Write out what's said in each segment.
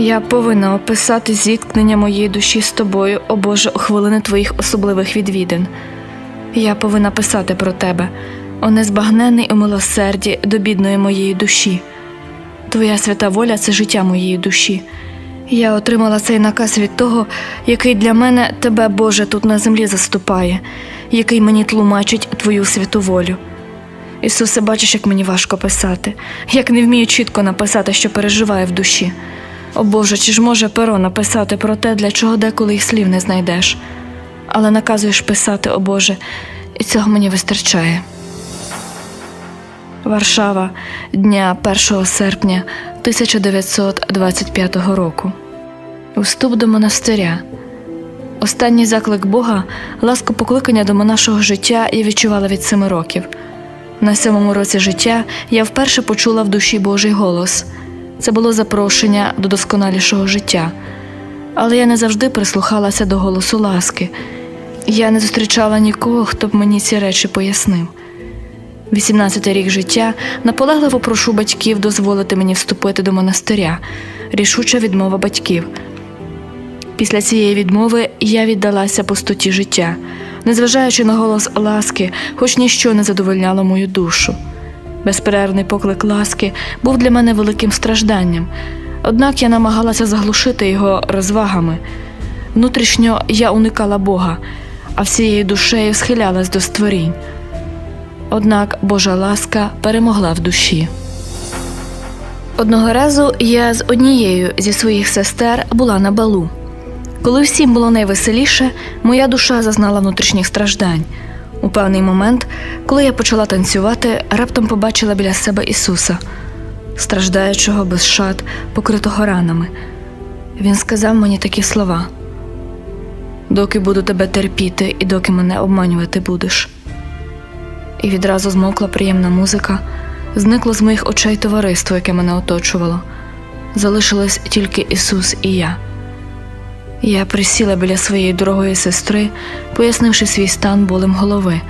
Я повинна описати зіткнення моєї душі з тобою, о Боже, у хвилини твоїх особливих відвідин. Я повинна писати про тебе, о незбагнений у милосерді до бідної моєї душі. Твоя свята воля це життя моєї душі. Я отримала цей наказ від того, який для мене тебе, Боже, тут на землі заступає, який мені тлумачить твою святу волю. Ісусе, бачиш, як мені важко писати, як не вмію чітко написати, що переживаю в душі. О Боже, чи ж може перо написати про те, для чого деколи й слів не знайдеш? Але наказуєш писати, о Боже, і цього мені вистачає. Варшава, дня 1 серпня 1925 року. Вступ до монастиря. Останній заклик Бога, ласку покликання до монашого життя я відчувала від семи років. На сьомому році життя я вперше почула в душі Божий голос. Це було запрошення до досконалішого життя. Але я не завжди прислухалася до голосу ласки. Я не зустрічала нікого, хто б мені ці речі пояснив. 18 рік життя наполегливо прошу батьків дозволити мені вступити до монастиря, рішуча відмова батьків. Після цієї відмови я віддалася пустоті життя, незважаючи на голос ласки, хоч ніщо не задовольняло мою душу. Безперервний поклик ласки був для мене великим стражданням, однак я намагалася заглушити його розвагами. Внутрішньо я уникала Бога, а всією душею схилялась до створінь. Однак Божа ласка перемогла в душі. Одного разу я з однією зі своїх сестер була на балу. Коли всім було найвеселіше, моя душа зазнала внутрішніх страждань. У певний момент, коли я почала танцювати, раптом побачила біля себе Ісуса, страждаючого без шат, покритого ранами. Він сказав мені такі слова: доки буду тебе терпіти і доки мене обманювати будеш. І відразу змовкла приємна музика, зникло з моїх очей товариство, яке мене оточувало. Залишились тільки Ісус і я. Я присіла біля своєї дорогої сестри, пояснивши свій стан болем голови,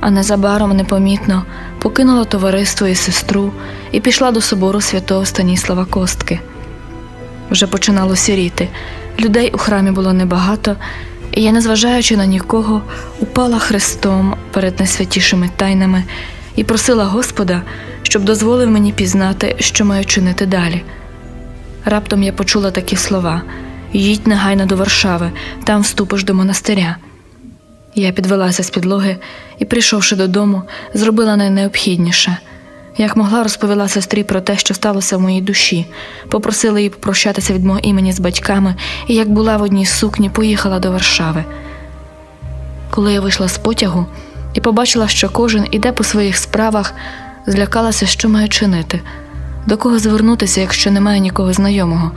а незабаром непомітно покинула товариство і сестру і пішла до собору святого Станіслава Костки. Вже починало сіріти, людей у храмі було небагато, і я, незважаючи на нікого, упала хрестом перед найсвятішими тайнами і просила Господа, щоб дозволив мені пізнати, що маю чинити далі. Раптом я почула такі слова їдь негайно до Варшави, там вступиш до монастиря. Я підвелася з підлоги і, прийшовши додому, зробила найнеобхідніше. Як могла, розповіла сестрі про те, що сталося в моїй душі, попросила її попрощатися від мого імені з батьками, і як була в одній сукні, поїхала до Варшави. Коли я вийшла з потягу і побачила, що кожен іде по своїх справах, злякалася, що маю чинити, до кого звернутися, якщо немає нікого знайомого,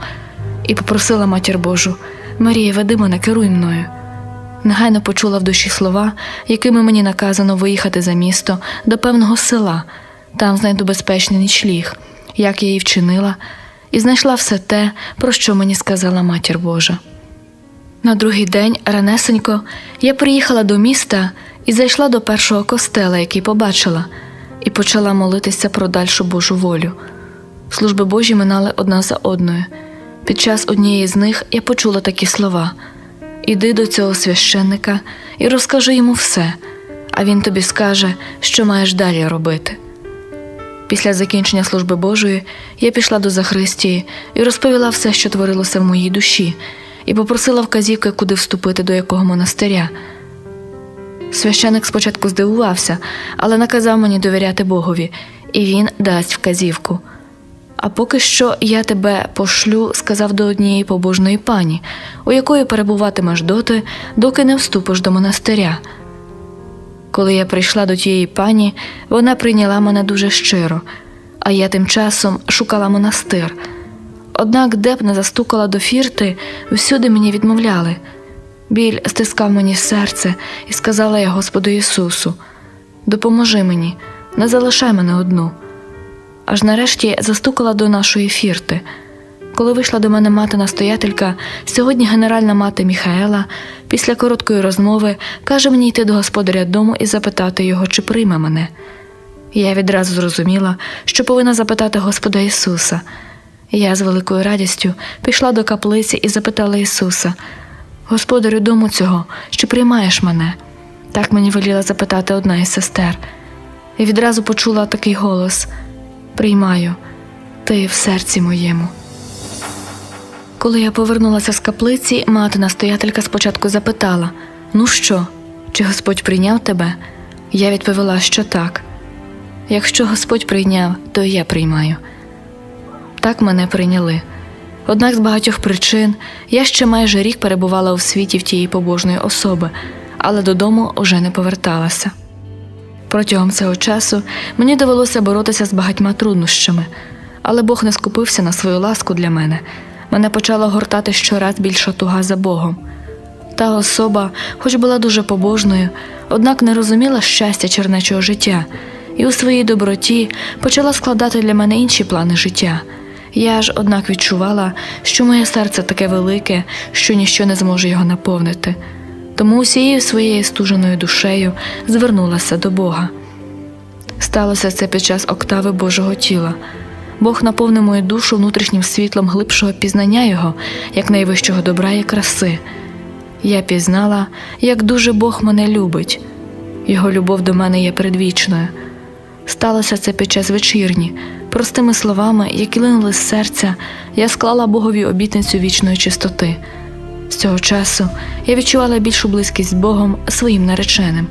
і попросила матір Божу Марія, веди мене, керуй мною. Негайно почула в душі слова, якими мені наказано виїхати за місто до певного села, там знайду безпечний нічліг, як я її вчинила, і знайшла все те, про що мені сказала матір Божа. На другий день, ранесенько, я приїхала до міста і зайшла до першого костела, який побачила, і почала молитися про дальшу Божу волю. Служби Божі минали одна за одною. Під час однієї з них я почула такі слова: Іди до цього священника і розкажи йому все, а він тобі скаже, що маєш далі робити. Після закінчення служби Божої я пішла до Захристії і розповіла все, що творилося в моїй душі, і попросила вказівки, куди вступити до якого монастиря. Священик спочатку здивувався, але наказав мені довіряти Богові, і він дасть вказівку. А поки що я тебе пошлю, сказав до однієї побожної пані, у якої перебуватимеш доти, доки не вступиш до монастиря. Коли я прийшла до тієї пані, вона прийняла мене дуже щиро, а я тим часом шукала монастир. Однак, де б не застукала до фірти, всюди мені відмовляли. Біль стискав мені серце і сказала я Господу Ісусу: Допоможи мені, не залишай мене одну. Аж нарешті застукала до нашої фірти. Коли вийшла до мене мати-настоятелька, сьогодні генеральна мати Міхаела, після короткої розмови, каже мені йти до господаря дому і запитати його, чи прийме мене. Я відразу зрозуміла, що повинна запитати Господа Ісуса. Я з великою радістю пішла до каплиці і запитала Ісуса: Господарю дому цього, що приймаєш мене? Так мені веліла запитати одна із сестер. І відразу почула такий голос: Приймаю, ти в серці моєму. Коли я повернулася з каплиці, мати настоятелька спочатку запитала: Ну що, чи Господь прийняв тебе? Я відповіла, що так. Якщо Господь прийняв, то я приймаю. Так мене прийняли. Однак з багатьох причин я ще майже рік перебувала у світі в тієї побожної особи, але додому уже не поверталася. Протягом цього часу мені довелося боротися з багатьма труднощами, але Бог не скупився на свою ласку для мене. Мене почала гортати щораз більша туга за Богом. Та особа, хоч була дуже побожною, однак не розуміла щастя чернечого життя, і у своїй доброті почала складати для мене інші плани життя. Я ж, однак, відчувала, що моє серце таке велике, що ніщо не зможе його наповнити. Тому усією своєю стуженою душею звернулася до Бога. Сталося це під час октави Божого тіла. Бог наповнив мою душу внутрішнім світлом глибшого пізнання Його, як найвищого добра і краси. Я пізнала, як дуже Бог мене любить. Його любов до мене є предвічною. Сталося це під час вечірні. Простими словами, які линули з серця, я склала Богові обітницю вічної чистоти. З цього часу я відчувала більшу близькість з Богом своїм нареченим.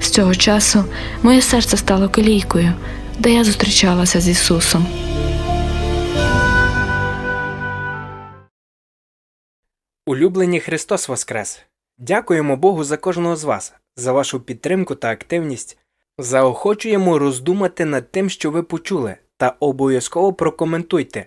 З цього часу моє серце стало колійкою, де я зустрічалася з Ісусом. Улюблені Христос Воскрес! Дякуємо Богу за кожного з вас, за вашу підтримку та активність. Заохочуємо роздумати над тим, що ви почули, та обов'язково прокоментуйте,